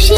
খুশি